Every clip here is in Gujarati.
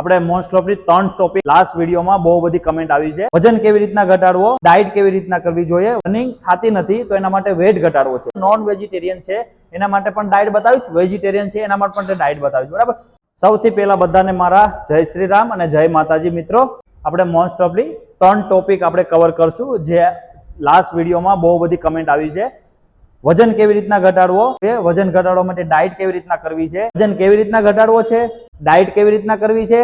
આપણે મોસ્ટ ઓફલી ત્રણ ટોપિક લાસ્ટ વિડીયોમાં બહુ બધી કમેન્ટ આવી છે. વજન કેવી રીતના ઘટાડવો ડાયટ કેવી રીતના કરવી જોઈએ રનિંગ થતી નથી, તો એના માટે વેટ ઘટાડવો છે. નોન વેજીટેરિયન છે, એના માટે પણ ડાયટ બતાવીશ વેજીટેરિયન છે, એના માટે પણ ડાયટ બતાવીશ બરાબર? સૌથી પહેલા બધાને મારા જય શ્રી રામ અને જય માતાજી મિત્રો. આપણે મોસ્ટ ઓફલી ત્રણ ટોપિક આપણે કવર કરશું, જે લાસ્ટ વિડીયોમાં બહુ બધી કમેન્ટ આવી છે. વજન કેવી રીતના ઘટાડવો? કે વજન ઘટાડવા માટે ડાયટ કેવી રીતના કરવી છે? વજન કેવી રીતના ઘટાડવો છે? ડાયટ કેવી રીતના કરવી છે?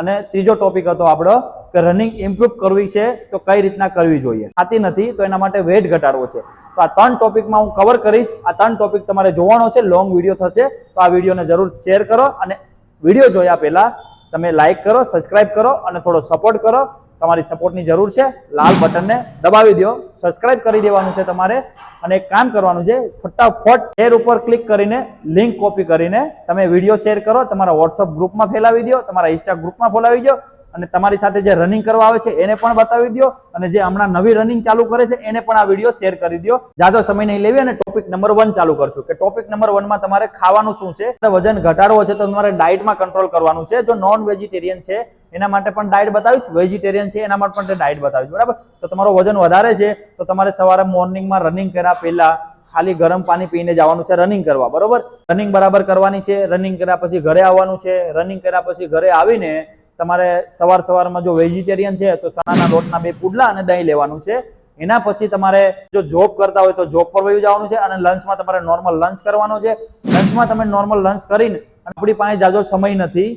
અને ત્રીજો ટોપિક હતો આપણો કે રનિંગ ઇમ્પ્રુવ કરવી છે તો કઈ રીતના કરવી જોઈએ? ખાતી નથી તો એના માટે વેટ ઘટાડવો છે. તો આ ત્રણ ટોપિકમાં હું કવર કરીશ. આ ત્રણ ટોપિક તમારે જોવાનો છે. લોંગ વીડિયો થશે. તો આ વિડીયોને જરૂર શેર કરો અને વીડિયો જોયા પહેલા તમે લાઈક કરો સબસ્ક્રાઇબ કરો અને થોડો સપોર્ટ કરો. તમારી સપોર્ટની જરૂર છે. લાલ બટનને દબાવી દો. સબસ્ક્રાઇબ કરી દેવાનું છે તમારે. અને એક કામ કરવાનું છે, ફટાફટ શેર ઉપર ક્લિક કરીને લિંક કોપી કરીને તમે વીડિયો શેર કરો. તમારા વોટ્સઅપ ગ્રુપમાં ફેલાવી દો. તમારા ઇન્સ્ટા ગ્રુપમાં ફેલાવી દો. અને તમારી સાથે જે રનિંગ કરવા આવે છે, એને પણ બતાવી દો. અને જે હમણાં નવી રનિંગ ચાલુ કરે છે, એને પણ આ વીડિયો શેર કરી દો. જાજો સમય નહીં લેવી અને ટોપિક નંબર વન ચાલુ કરશું કે ટોપિક નંબર વનમાં તમારે ખાવાનું શું છે? વજન ઘટાડવો છે, તો તમારે ડાયટમાં કંટ્રોલ કરવાનું છે. જો નોન વેજીટેરિયન છે એના માટે પણ ડાયટ બતાવીશ વેજીટેરિયન છે, એના માટે પણ ડાયટ બતાવીશ બરાબર? તો તમારો વજન વધારે છે, તો તમારે સવારે મોર્નિંગમાં રનિંગ કર્યા પહેલા ખાલી ગરમ પાણી પીને જવાનું છે રનિંગ કરવા. બરોબર? રનિંગ બરાબર કરવાની છે રનિંગ કર્યા પછી ઘરે આવવાનું છે રનિંગ કર્યા પછી ઘરે આવીને તમારે સવાર સવારમાં જો વેજીટેરિયન છે, તો ચણાના લોટના બે પુડલા અને દહીં લેવાનું છે. એના પછી તમારે જો જોબ કરતા હોય તો જોબ પર વયું જવાનું છે અને લંચમાં તમારે નોર્મલ લંચ કરવાનો છે. લંચમાં તમે નોર્મલ લંચ કરીને આપણી પાસે જાજો સમય નથી.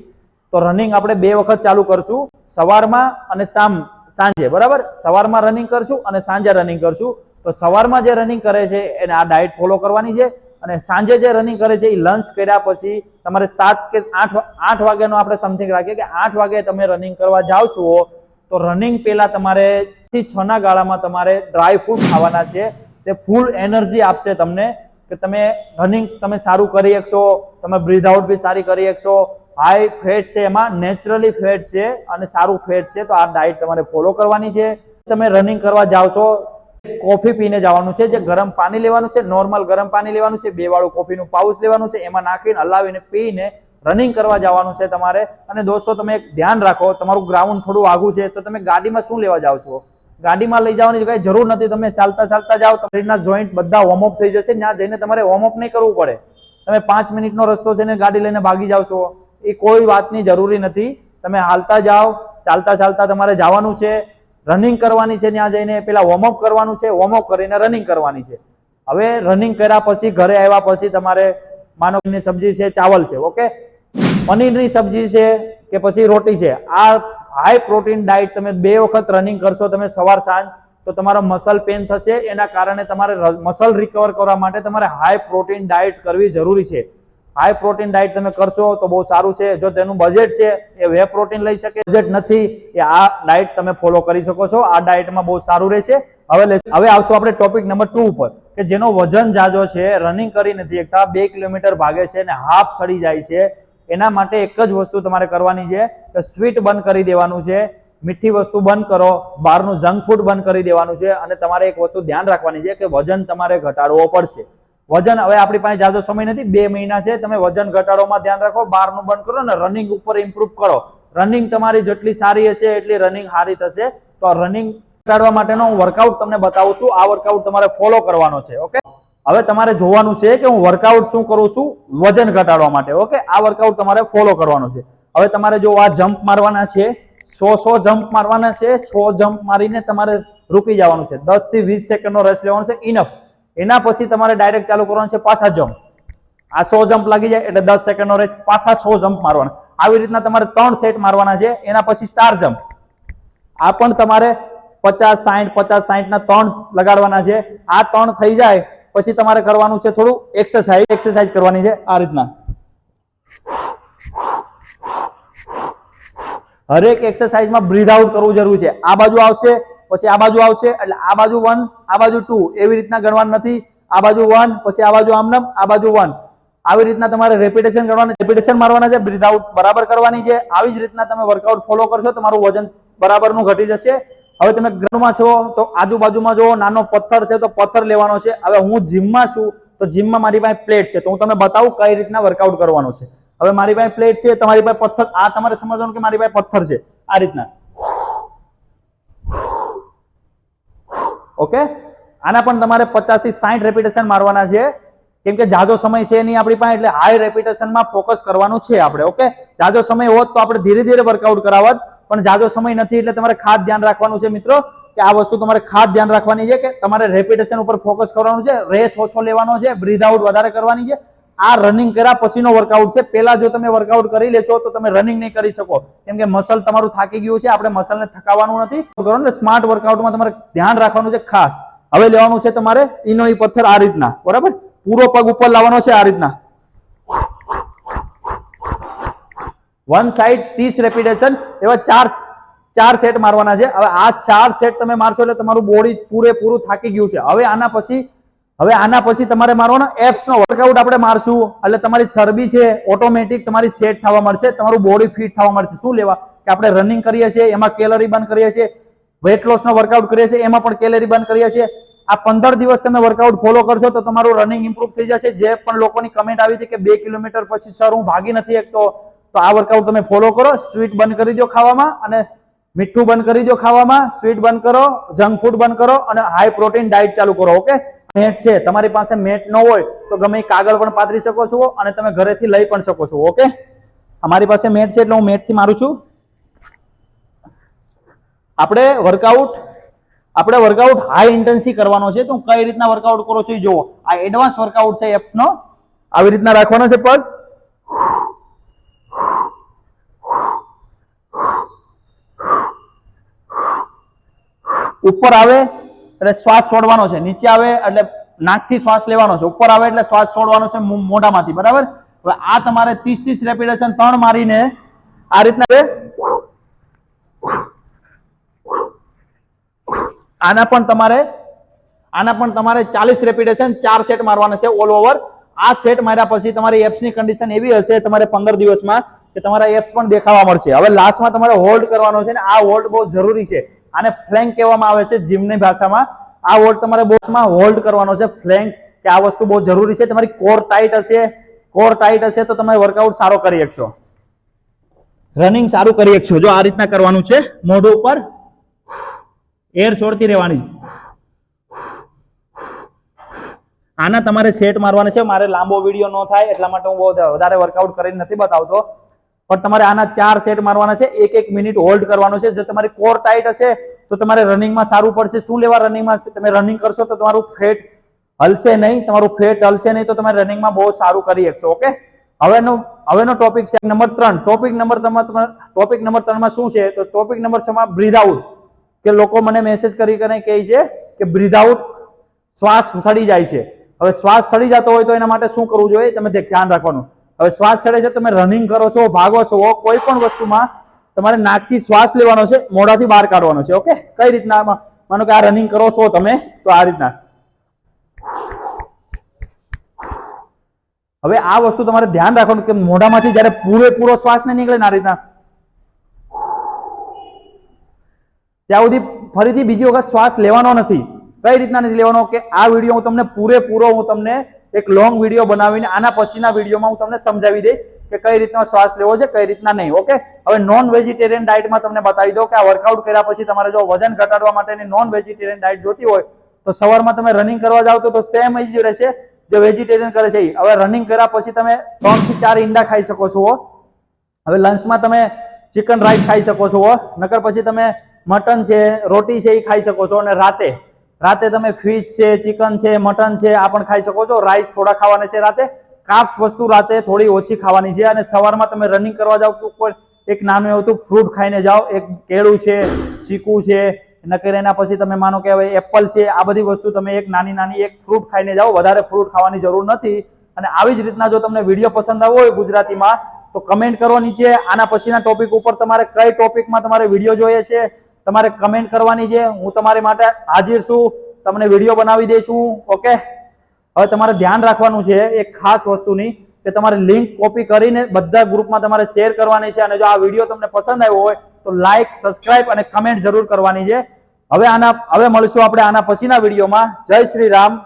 તો રનિંગ આપણે બે વખત ચાલુ કરશું. સવારમાં અને શામ સાંજે, બરાબર? સવારમાં રનિંગ કરશું અને સાંજે રનિંગ કરશું. તો સવારમાં જે રનિંગ કરે છે, એને આ ડાયટ ફોલો કરવાની છે. અને સાંજે જે રનિંગ કરે છે એ લંચ કર્યા પછી તમારે સાત કે આઠ આઠ વાગ્યાનો આપણે સમથિંગ રાખીએ કે આઠ વાગે તમે રનિંગ કરવા જાઓ છો, તો રનિંગ પહેલાં તમારે થી છ ના ગાળામાં તમારે ડ્રાય ફ્રૂટ ખાવાના છે. તે ફૂલ એનર્જી આપશે તમને કે તમે રનિંગ તમે સારું કરી શકશો, તમે બ્રીધ આઉટ બી સારી કરી શકશો હાઈ ફેટ છે, એમાં નેચરલી ફેટ છે અને સારું ફેટ છે, તો આ ડાયટ તમારે ફોલો કરવાની છે. તમે રનિંગ કરવા જાઓ છો કોફી પીને જવાનું છે, જે ગરમ પાણી લેવાનું છે નોર્મલ ગરમ પાણી લેવાનું છે બે વાળું કોફીનું પાઉચ લેવાનું છે, એમાં નાખીને, હલાવીને, પીને રનિંગ કરવા જવાનું છે તમારે. અને દોસ્તો, તમે એક ધ્યાન રાખો, તમારું ગ્રાઉન્ડ થોડું આઘું છે, તો તમે ગાડીમાં શું લેવા જાઓ છો? ગાડીમાં લઈ જવાની કઈ જરૂર નથી, તમે ચાલતા ચાલતા જાઓ શરીરના જોઈન્ટ બધા વોર્મઅપ થઈ જશે, ત્યાં જઈને તમારે વોર્મઅપ નહીં કરવું પડે. તમે પાંચ મિનિટનો રસ્તો છે ને ગાડી લઈને ભાગી જાઓ છો. એ કોઈ વાતની જરૂરી નથી. તમે હાલતા જાઓ, ચાલતા ચાલતા તમારે જવાનું છે રનિંગ કરવાની છે ત્યાં જઈને, પેલા વોર્મઅપ કરવાનું છે વોર્મઅપ કરીને રનિંગ કરવાની છે. હવે રનિંગ કર્યા પછી ઘરે આવ્યા પછી તમારે માનો સબ્જી છે, ચાવલ છે, ઓકે? પનીરની સબ્જી છે કે પછી રોટી છે. આ હાઈ પ્રોટીન ડાયટ તમે બે વખત રનિંગ કરશો, તમે સવાર સાંજ, તો તમારો મસલ પેન થશે. એના કારણે તમારે મસલ રિકવર કરવા માટે તમારે હાઈ પ્રોટીન ડાયટ કરવી જરૂરી છે. હાઈ પ્રોટીન ડાયટ તમે કરશો તો બહુ સારું છે. જો તેનું બજેટ છે, એ વે પ્રોટીન લઈ શકે. બજેટ નથી, એ આ ડાયટ તમે ફોલો કરી શકો છો. આ ડાયટમાં બહુ સારું રહેશે. હવે હવે આવશું આપણે ટોપિક નંબર ટુ ઉપર, કે જેનો વજન જાજો છે રનિંગ કરી નથી એકતા બે કિલોમીટર ભાગે છે અને હાફ સડી જાય છે. એના માટે એક જ વસ્તુ તમારે કરવાની છે, કે સ્વીટ બંધ કરી દેવાનું છે, મીઠી વસ્તુ બંધ કરો, બહારનું જંક ફૂડ બંધ કરી દેવાનું છે, અને તમારે એક વસ્તુ ધ્યાન રાખવાની છે કે વજન તમારે ઘટાડવો પડશે. વજન, હવે આપણી પાસે જાજો સમય નથી, બે મહિના છે, તમે વજન ઘટાડવામાં ધ્યાન રાખો, બારનું બંધ કરો ને રનિંગ ઉપર ઇમ્પ્રુવ કરો. રનિંગ તમારી જેટલી સારી હશે, એટલી રનિંગ સારી થશે. તો રનિંગ ઘટાડવા માટેનો હું વર્કઆઉટ તમને બતાવું છું. આ વર્કઆઉટ તમારે ફોલો કરવાનો છે ઓકે હવે તમારે જોવાનું છે કે હું વર્કઆઉટ શું કરું છું? વજન ઘટાડવા માટે ઓકે આ વર્કઆઉટ તમારે ફોલો કરવાનો છે. હવે તમારે જો આ જમ્પ મારવાના છે, સો સો જમ્પ મારવાના છે છ જમ્પ મારીને તમારે રૂકી જવાનું છે. દસથી વીસ સેકન્ડનો રેસ્ટ લેવાનો છે. ઇનફ એના પછી તમારે ડાયરેક્ટ ચાલુ કરવાનું છે પાછા જમ્પ આ સો જમ્પ લાગી જાય એટલે દસ સેકન્ડનો રેસ પાછા સો જમ્પ મારવાના. આવી રીતના તમારે ત્રણ સેટ મારવાના છે, એના પછી સ્ટાર જમ્પ આ પણ તમારે પચાસ સાઠ પચાસ સાઠ ના ત્રણ લગાડવાના છે. આ ત્રણ થઈ જાય, પછી તમારે કરવાનું છે થોડું એક્સરસાઇઝ એક્સરસાઇઝ કરવાની છે આ રીતના. હરેક એક્સરસાઇઝમાં બ્રીધ આઉટ કરવું જરૂરી છે. આ બાજુ આવશે પછી આ બાજુ આવશે, એટલે આ બાજુ વન આ બાજુ ટુ એવી રીતના ગણવાનું નથી. આ બાજુ વન પછી આ બાજુ આમનમ, આ બાજુ વન આવી રીતના તમારે રેપિટેશન કરવાનું રેપિટેશન મારવાના છે બ્રીથ આઉટ બરાબર કરવાની છે. આવી જ રીતના તમે વર્કઆઉટ ફોલો કરશો, તમારું વજન બરાબરનું ઘટી જશે. હવે તમે ગ્રાઉન્ડમાં છો, તો આજુબાજુમાં જો નાનો પથ્થર છે, તો પથ્થર લેવાનો છે. હવે હું જીમમાં છું, તો જીમમાં મારી પાસે પ્લેટ છે. તો હું તમને બતાવું કઈ રીતના વર્કઆઉટ કરવાનો છે. હવે મારી પાસે પ્લેટ છે, તમારી પાસે પથ્થર, આ તમારે સમજવાનું કે મારી પાસે પથ્થર છે. આ રીતના. ઓકે? આના પણ તમારે પચાસથી સાઠ રેપિટેશન મારવાના છે. કેમ કે જાજો સમય છે નહીં આપણી પાસે, એટલે હાઈ રેપિટેશનમાં ફોકસ કરવાનું છે આપણે, ઓકે? જાજો સમય હોત તો આપણે ધીરે ધીરે વર્કઆઉટ કરાવત, પણ જાજો સમય નથી એટલે તમારે ખાસ ધ્યાન રાખવાનું છે મિત્રો, કે આ વસ્તુ તમારે ખાસ ધ્યાન રાખવાની છે કે તમારે રેપિટેશન ઉપર ફોકસ કરવાનું છે રેસ ઓછો લેવાનો છે બ્રીધ આઉટ વધારે કરવાની છે આ રનિંગ કર્યા પછીનો વર્કઆઉટ છે. પહેલા જો તમે વર્કઆઉટ કરી લેશો તો તમે રનિંગ નહીં કરી શકો. કેમ કે મસલ તમારું થાકી ગયું છે, આપણે મસલને થકાવવાનું નથી. કરો ને સ્માર્ટ વર્કઆઉટમાં તમારે ધ્યાન રાખવાનું છે ખાસ. હવે લેવાનું છે તમારે ઇનો પથ્થર આ રીતના. બરાબર? પૂરો પગ ઉપર લાવવાનો છે આ રીતના. વન સાઈડ ત્રીસ રેપિટેશન એવા ચાર ચાર સેટ મારવાના છે. હવે આ ચાર સેટ તમે મારશો એટલે તમારું બોડી પૂરેપૂરું થાકી ગયું છે. હવે આના પછી હવે આના પછી તમારે મારવાનો એપ્સ નો વર્કઆઉટ આપણે મારશું. એટલે તમારી ચરબી છે ઓટોમેટિક તમારી સેટ થવા મળશે તમારું બોડી ફિટ થવા મળશે શું લેવા? કે આપણે રનિંગ કરીએ છીએ, એમાં કેલરી બર્ન કરીએ છીએ વેટ લોસ નો વર્કઆઉટ કરીએ છીએ, એમાં પણ કેલરી બર્ન કરીએ છીએ. આ પંદર દિવસ તમે વર્કઆઉટ ફોલો કરશો તો તમારું રનિંગ ઇમ્પ્રુવ થઈ જશે. જે પણ લોકોની કમેન્ટ આવી હતી કે બે કિલોમીટર પછી સર, હું ભાગી નથી શકતો, તો આ વર્કઆઉટ તમે ફોલો કરો. સ્વીટ બંધ કરી દો ખાવામાં અને મીઠું બંધ કરી દો ખાવામાં. સ્વીટ બંધ કરો જંક ફૂડ બંધ કરો અને હાઈ પ્રોટીન ડાયટ ચાલુ કરો ઓકે મેટ છે, તમારી પાસે મેટ ન હોય તો ગમે કાગળ પણ પાથરી શકો છો અને તમે ઘરેથી લઈ પણ શકો છો, ઓકે? અમારી પાસે મેટ છે એટલે હું મેટથી મારું છું. આપણે વર્કઆઉટ આપણે વર્કઆઉટ હાઈ ઇન્ટેન્સી કરવાનો છે, તો હું કઈ રીતના વર્કઆઉટ કરો છો એ જુઓ. આ એડવાન્સ વર્કઆઉટ છે એપ્સનો આવી રીતના રાખવાનો છે પગ. ઉપર આવે એટલે શ્વાસ છોડવાનો છે. નીચે આવે એટલે નાકથી શ્વાસ લેવાનો છે. ઉપર આવે એટલે શ્વાસ છોડવાનો છે મોઢામાંથી. બરાબર? હવે આ તમારે ત્રીસ ત્રીસ રેપિટેશન ત્રણ મારીને આ રીતના. આના પણ તમારે, આના પણ તમારે ચાલીસ રેપિટેશન ચાર સેટ મારવાના છે ઓલ ઓવર આ સેટ માર્યા પછી તમારી એપ્સની કન્ડિશન એવી હશે, તમારે પંદર દિવસમાં કે તમારા એપ્સ પણ દેખાવા મળશે. હવે લાસ્ટમાં તમારે હોલ્ડ કરવાનો છે ને આ હોલ્ડ બહુ જરૂરી છે. આને ફ્લેન્ક કહેવામાં આવે છે જીમની ભાષામાં. આ હોલ્ડ તમારે બોક્સમાં હોલ્ડ કરવાનો છે ફ્લેન્ક કે આ વસ્તુ બહુ જરૂરી છે. તમારી કોર ટાઈટ હશે કોર ટાઈટ હશે તો તમે વર્કઆઉટ સારો કરી શકશો. રનિંગ સારું કરી શકશો. જો આ રીતના કરવાનું છે, મોઢું ઉપર એર છોડતી રહેવાની. આના તમારે સેટ મારવાના છે. મારે લાંબો વીડિયો ન થાય, એટલા માટે હું બહુ વધારે વર્કઆઉટ કરીને નથી બતાવતો. પણ તમારે આના ચાર સેટ મારવાના છે. એક એક મિનિટ હોલ્ડ કરવાનો છે. જો તમારી કોર ટાઈટ હશે, તો તમારે રનિંગમાં સારું પડશે. શું લેવા રનિંગમાં તમે રનિંગ કરશો તો તમારું ફેટ હલશે નહીં. તમારું ફેટ હલશે નહીં તો તમે રનિંગમાં બહુ સારું કરી શકશો. ઓકે હવેનો હવેનો ટોપિક છે નંબર ત્રણ. ટોપિક નંબર ટોપિક નંબર ત્રણમાં શું છે? તો ટોપિક નંબર છમાં બ્રીધ કે લોકો મને મેસેજ કરી કરીને કહે છે કે બ્રીધ શ્વાસ સડી જાય છે. હવે શ્વાસ સડી જતો હોય તો એના માટે શું કરવું જોઈએ? તમે ધ્યાન રાખવાનું. હવે શ્વાસ ચડે છે, તમે રનિંગ કરો છો, ભાગો છો કોઈ પણ વસ્તુમાં તમારે નાકથી શ્વાસ લેવાનો છે, મોઢાથી બહાર કાઢવાનો છે ઓકે કઈ રીતના? માનો કે આ રનિંગ કરો છો તમે, તો આ રીતના. હવે આ વસ્તુ તમારે ધ્યાન રાખવાનું કે મોઢામાંથી જ્યારે પૂરેપૂરો શ્વાસ નહીં નીકળે આ રીતના. ત્યાં સુધી ફરીથી બીજી વખત શ્વાસ લેવાનો નથી. કઈ રીતના નથી લેવાનો? કે આ વીડિયો હું તમને પૂરેપૂરો હું તમને એક લોંગ વીડિયો બનાવીને આના પછીના વિડીયોમાં હું તમને સમજાવી દઈશ કે કઈ રીતના શ્વાસ લેવો છે, કઈ રીતના નહીં, ઓકે? હવે નોન વેજીટેરિયન ડાયટમાં તમને બતાવી દો કે આ વર્કઆઉટ કર્યા પછી તમારે જો વજન ઘટાડવા માટેની નોન વેજીટેરિયન ડાયટ જોતી હોય, તો સવારમાં તમે રનિંગ કરવા જાવ તો સેમ જ રહેશે જે વેજીટેરિયન કરે છે. હવે રનિંગ કર્યા પછી તમે ત્રણથી ચાર ઈંડા ખાઈ શકો છો હવે લંચમાં તમે ચિકન રાઈસ ખાઈ શકો છો નકર પછી તમે મટન છે, રોટી છે એ ખાઈ શકો છો અને રાતે રાતે તમે ફિશ છે ચિકન છે મટન છે, આ પણ ખાઈ શકો છો. રાઈસ થોડા ખાવાના છે રાતે. કાફ વસ્તુ રાતે થોડી ઓછી ખાવાની છે અને સવારમાં તમે રનિંગ કરવા જાઓ તો કોઈ એક નાનું એવું ફ્રૂટ ખાઈને જાઓ. એક કેળું છે, ચીકુ છે, નકર એના પછી તમે માનો કે એપલ છે, આ બધી વસ્તુ તમે એક નાની નાની એક ફ્રૂટ ખાઈને જાઓ. વધારે ફ્રૂટ ખાવાની જરૂર નથી. અને આવી જ રીતના જો તમને વીડિયો પસંદ આવ્યો હોય ગુજરાતીમાં, તો કમેન્ટ કરો નીચે. આના પછીના ટોપિક ઉપર તમારે કઈ ટોપિકમાં તમારે વીડિયો જોઈએ છે તમારે કમેન્ટ કરવાની છે. હું તમારી માટે હાજર છું. તમને વીડિયો બનાવી દઈશું. ઓકે હવે તમારે ધ્યાન રાખવાનું છે એક ખાસ વસ્તુની કે તમારે લિંક કોપી કરીને બધા ગ્રુપમાં તમારે શેર કરવાની છે. અને જો આ વીડિયો તમને પસંદ આવ્યો હોય, તો લાઈક સબસ્ક્રાઇબ અને કમેન્ટ જરૂર કરવાની છે. હવે આના, હવે મળશું આપણે આના પછીના વિડીયોમાં જય શ્રી રામ.